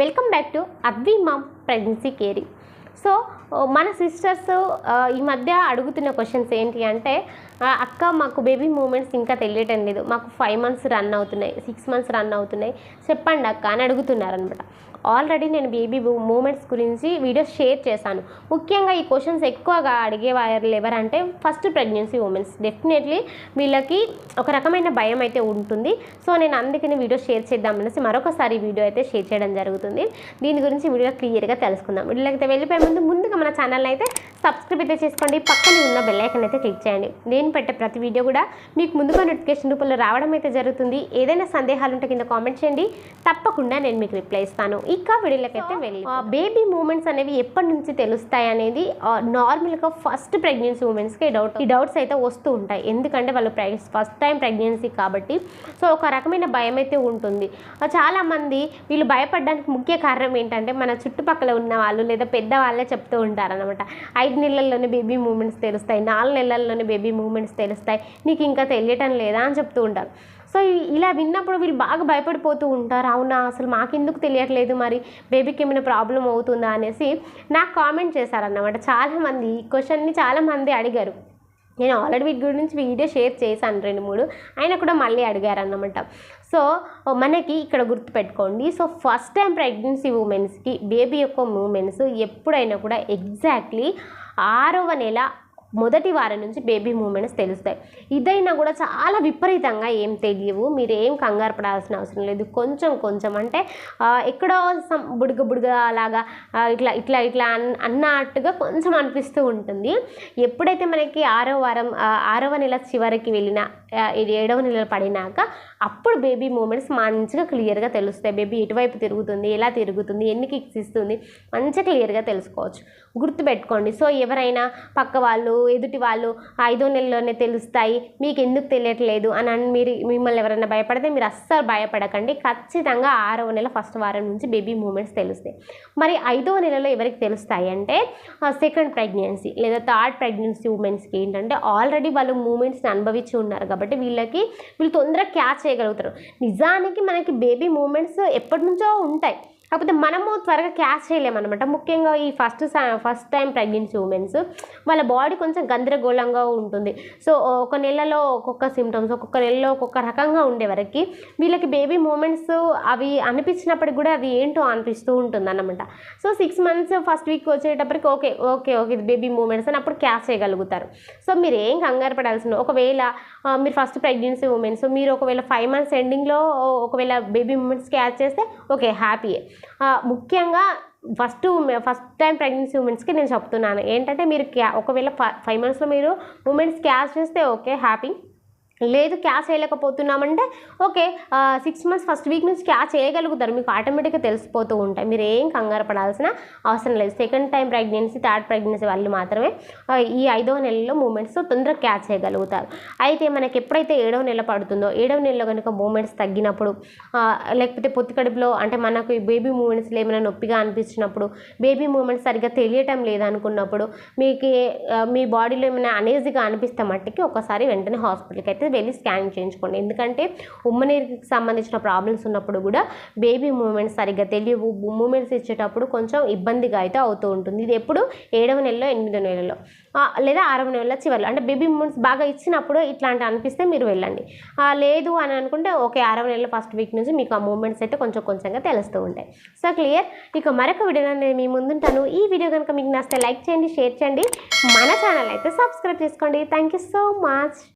Welcome back to Advi mom pregnancy caring so మన sisters ఈ మధ్య అడుగుతున్న క్వశ్చన్స్ ఏంటి అంటే అక్క మాకు బేబీ మూమెంట్స్ ఇంకా తెలియటం లేదు. మాకు ఫైవ్ మంత్స్ రన్ అవుతున్నాయి సిక్స్ మంత్స్ రన్ అవుతున్నాయి. చెప్పండి అక్క అని అడుగుతున్నారనమాట ఆల్రెడీ నేను బేబీ మూమెంట్స్ గురించి వీడియోస్ షేర్ చేశాను. ముఖ్యంగా ఈ క్వశ్చన్స్ ఎక్కువగా అడిగే వారు ఎవరంటే ఫస్ట్ ప్రెగ్నెన్సీ ఉమెన్స్. డెఫినెట్లీ వీళ్ళకి ఒక రకమైన భయం అయితే ఉంటుంది. సో నేను అందుకని వీడియో షేర్ చేద్దామనేసి మరొకసారి వీడియో అయితే షేర్ చేయడం జరుగుతుంది. దీని గురించి వీడియో క్లియర్గా తెలుసుకుందాం. వీడియోకి అయితే వెళ్ళిపోయే ముందు ముందుగా మన ఛానల్ అయితే సబ్స్క్రైబ్ అయితే చేసుకోండి. పక్కన ఉన్న బెల్ ఐకన్ అయితే క్లిక్ చేయండి. నేను పెట్టే ప్రతి వీడియో కూడా మీకు ముందుగా నోటిఫికేషన్ రూపంలో రావడం అయితే జరుగుతుంది. ఏదైనా సందేహాలు ఉంటే కింద కామెంట్ చేయండి. తప్పకుండా నేను మీకు రిప్లై ఇస్తాను. ఇక వీడియోలకి అయితే వెళ్ళి బేబీ మూమెంట్స్ అనేవి ఎప్పటి నుంచి తెలుస్తాయి అనేది నార్మల్గా ఫస్ట్ ప్రెగ్నెన్సీ ఉమెన్స్కి డౌట్ ఈ డౌట్స్ అయితే వస్తూ ఉంటాయి. ఎందుకంటే వాళ్ళు ఫస్ట్ టైం ప్రెగ్నెన్సీ కాబట్టి. సో ఒక రకమైన భయం అయితే ఉంటుంది. ఆ, చాలామంది వీళ్ళు భయపడడానికి ముఖ్య కారణం ఏంటంటే మన చుట్టుపక్కల ఉన్న వాళ్ళు లేదా పెద్ద వాళ్ళే చెప్తూ ఉంటారు అనమాట ఐదు నెలల్లోనే బేబీ మూమెంట్స్ తెలుస్తాయి నాలుగు నెలల్లోనే బేబీ మూమెంట్స్ తెలుస్తాయి నీకు ఇంకా తెలియటం లేదా అని చెప్తూ ఉంటారు. సో ఇలా విన్నప్పుడు వీళ్ళు బాగా భయపడిపోతూ ఉంటారు. అవునా అసలు మాకెందుకు తెలియట్లేదు మరి? బేబీకి ఏమైనా ప్రాబ్లం అవుతుందా అనేసి నాకు కామెంట్ చేశారన్నమాట. చాలామంది ఈ క్వశ్చన్ని చాలామంది అడిగారు. నేను ఆల్రెడీ వీటి గురించి వీడియో షేర్ చేశాను రెండు మూడు. ఆయన కూడా మళ్ళీ అడిగారన్నమాట. సో మనకి ఇక్కడ గుర్తుపెట్టుకోండి. సో ఫస్ట్ టైం ప్రెగ్నెన్సీ ఉమెన్స్కి బేబీ యొక్క మూమెంట్స్ ఎప్పుడైనా కూడా ఎగ్జాక్ట్లీ ఆరవ నెల మొదటి వారం నుంచి బేబీ మూమెంట్స్ తెలుస్తాయి. ఇదైనా కూడా చాలా విపరీతంగా ఏం తెలియవు. మీరు ఏం కంగారు పడాల్సిన అవసరం లేదు. కొంచెం కొంచెం అంటే ఎక్కడో సమ్ బుడగ బుడగ అలాగా ఇట్లా ఇట్లా ఇట్లా అన్ అన్నట్టుగా కొంచెం అనిపిస్తూ ఉంటుంది. ఎప్పుడైతే మనకి ఆరో వారం ఆరవ నెల చివరికి వెళ్ళిన ఇది ఏడవ నెలలు పడినాక అప్పుడు బేబీ మూమెంట్స్ మంచిగా క్లియర్గా తెలుస్తాయి. బేబీ ఎటువైపు తిరుగుతుంది ఎలా తిరుగుతుంది ఎన్ని కిక్స్ ఇస్తుంది మంచిగా క్లియర్గా తెలుసుకోవచ్చు. గుర్తుపెట్టుకోండి. సో ఎవరైనా పక్క వాళ్ళు ఎదుటి వాళ్ళు ఐదో నెలలోనే తెలుస్తాయి మీకు ఎందుకు తెలియట్లేదు అని అని మీరు మిమ్మల్ని ఎవరైనా భయపడితే మీరు అస్సలు భయపడకండి. ఖచ్చితంగా ఆరవ నెల ఫస్ట్ వారం నుంచి బేబీ మూమెంట్స్ తెలుస్తాయి. మరి ఐదవ నెలలో ఎవరికి తెలుస్తాయి అంటే సెకండ్ ప్రెగ్నెన్సీ లేదా థర్డ్ ప్రెగ్నెన్సీ ఉమెన్స్కి ఏంటంటే ఆల్రెడీ వాళ్ళు మూమెంట్స్ని అనుభవించి ఉన్నారు కాబట్టి కాబట్టి వీళ్ళకి వీళ్ళు తొందరగా క్యాచ్ చేయగలుగుతారు. నిజానికి మనకి బేబీ మూమెంట్స్ ఎప్పటి నుంచో ఉంటాయి. కాకపోతే మనము త్వరగా క్యాచ్ చేయలేమన్నమాట. ముఖ్యంగా ఈ first first time pregnancy womens వాళ్ళ బాడీ కొంచెం గందరగోళంగా ఉంటుంది. సో ఒక నెలలో ఒక్కొక్క సిమ్టమ్స్ ఒక్కొక్క నెలలో ఒక్కొక్క రకంగా ఉండే వరకు వీళ్ళకి బేబీ మూమెంట్స్ అవి అనిపించినప్పటికి కూడా అది ఏంటో అనిపిస్తూ ఉంటుంది అన్నమాట so six months first week వచ్చేటప్పటికి ఓకే ఓకే ఓకే ఇది బేబీ మూమెంట్స్ అని అప్పుడు క్యాచ్ చేయగలుగుతారు. సో మీరు ఏం కంగారు పడాల్సిన ఒకవేళ మీరు ఫస్ట్ ప్రెగ్నెన్సీ ఉమెన్స్ మీరు ఒకవేళ ఫైవ్ మంత్స్ ఎండింగ్లో ఒకవేళ బేబీ మూమెంట్స్ క్యాచ్ చేస్తే ఓకే హ్యాపీ ముఖ్యంగా ఫస్ట్ ఫస్ట్ టైం ప్రెగ్నెన్సీ ఉమెన్స్కి నేను చెప్తున్నాను. ఏంటంటే మీరు క్యా ఒకవేళ ఫైవ్ మంత్స్లో మీరు ఉమెన్స్ క్యాచ్ చేస్తే ఓకే హ్యాపీ. లేదు catch చేయలేకపోతున్నామంటే okay six months first week నుంచి క్యాచ్ చేయగలుగుతారు. మీకు ఆటోమేటిక్గా తెలిసిపోతూ ఉంటాయి. మీరు ఏం కంగారు పడాల్సిన అవసరం లేదు. Second time pregnancy third pregnancy వాళ్ళు మాత్రమే ఈ ఐదవ నెలలో మూమెంట్స్ తొందరగా క్యాచ్ చేయగలుగుతారు. అయితే మనకి ఎప్పుడైతే ఏడవ నెల పడుతుందో ఏడవ నెలలో కనుక మూమెంట్స్ తగ్గినప్పుడు లేకపోతే పొత్తి కడుపులో అంటే మనకు బేబీ మూమెంట్స్లో ఏమైనా నొప్పిగా అనిపించినప్పుడు బేబీ మూమెంట్స్ సరిగ్గా తెలియటం లేదనుకున్నప్పుడు మీకు మీ బాడీలో ఏమైనా అనేజీగా అనిపిస్తే మట్టికి ఒకసారి వెంటనే హాస్పిటల్కి అయితే వెళ్ళి స్కానింగ్ చేయించుకోండి. ఎందుకంటే ఉమ్మనీరుకి సంబంధించిన ప్రాబ్లమ్స్ ఉన్నప్పుడు కూడా బేబీ మూమెంట్స్ సరిగ్గా తెలియవు. మూమెంట్స్ ఇచ్చేటప్పుడు కొంచెం ఇబ్బందిగా అయితే అవుతూ ఉంటుంది. ఇది ఎప్పుడు? ఏడవ నెలలో ఎనిమిదో నెలలో లేదా ఆరవ నెలల చివరిలో. అంటే బేబీ మూమెంట్స్ బాగా ఇచ్చినప్పుడు ఇట్లాంటి అనిపిస్తే మీరు వెళ్ళండి. లేదు అని అనుకుంటే ఓకే ఆరవ నెలల ఫస్ట్ వీక్ నుంచి మీకు ఆ మూమెంట్స్ అయితే కొంచెం కొంచెంగా తెలుస్తూ ఉంటాయి. సో క్లియర్ ఇక మరొక వీడియో నేను మీ ముందుంటాను. ఈ వీడియో కనుక మీకు నచ్చితే లైక్ చేయండి షేర్ చేయండి. మన ఛానల్ అయితే సబ్స్క్రైబ్ చేసుకోండి. Thank you so much